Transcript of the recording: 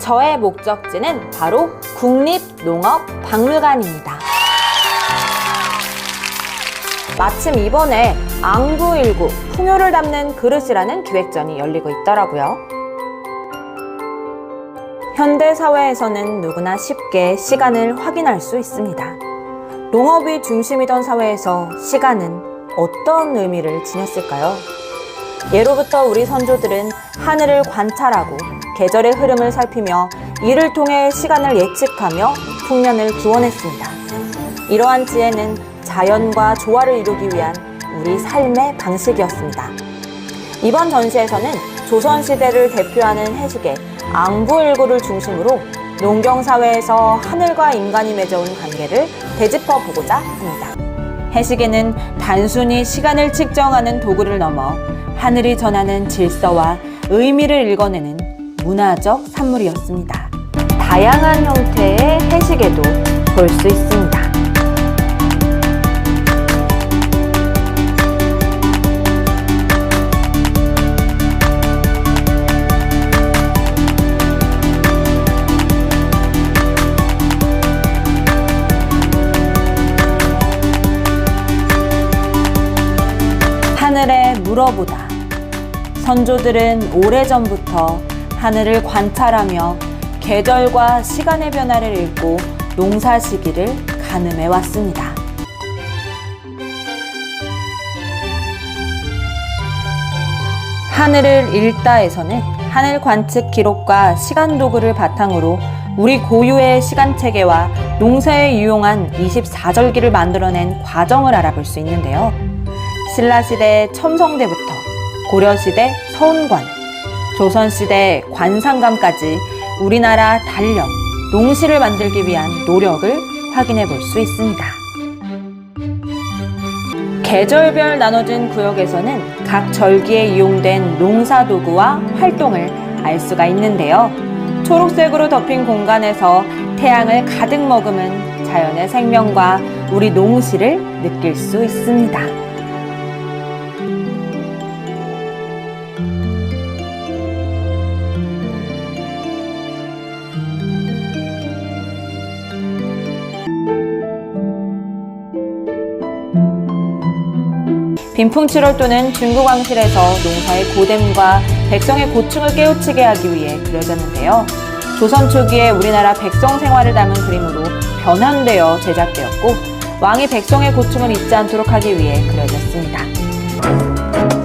저의 목적지는 바로 국립농업박물관입니다. 마침 이번에 앙구일구 풍요를 담는 그릇이라는 기획전이 열리고 있더라고요. 현대 사회에서는 누구나 쉽게 시간을 확인할 수 있습니다. 농업이 중심이던 사회에서 시간은 어떤 의미를 지녔을까요? 예로부터 우리 선조들은 하늘을 관찰하고 계절의 흐름을 살피며 이를 통해 시간을 예측하며 풍년을 기원했습니다. 이러한 지혜는 자연과 조화를 이루기 위한 우리 삶의 방식이었습니다. 이번 전시에서는 조선시대를 대표하는 해식의 앙부일구를 중심으로 농경사회에서 하늘과 인간이 맺어온 관계를 되짚어 보고자 합니다. 해식에는 단순히 시간을 측정하는 도구를 넘어 하늘이 전하는 질서와 의미를 읽어내는 문화적 산물이었습니다. 다양한 형태의 해식에도 볼 수 있습니다. 하늘에 물어보다. 선조들은 오래전부터 하늘을 관찰하며 계절과 시간의 변화를 읽고 농사 시기를 가늠해 왔습니다. 하늘을 읽다에서는 하늘 관측 기록과 시간 도구를 바탕으로 우리 고유의 시간 체계와 농사에 유용한 24절기를 만들어낸 과정을 알아볼 수 있는데요. 신라시대 첨성대부터 고려시대 서운관, 조선시대 관상감까지 우리나라 달력, 농시를 만들기 위한 노력을 확인해 볼 수 있습니다. 계절별 나눠진 구역에서는 각 절기에 이용된 농사 도구와 활동을 알 수가 있는데요. 초록색으로 덮인 공간에서 태양을 가득 머금은 자연의 생명과 우리 농시를 느낄 수 있습니다. 빈풍 7월 또는 중국왕실에서 농사의 고됨과 백성의 고충을 깨우치게 하기 위해 그려졌는데요. 조선 초기에 우리나라 백성 생활을 담은 그림으로 변환되어 제작되었고 왕이 백성의 고충을 잊지 않도록 하기 위해 그려졌습니다.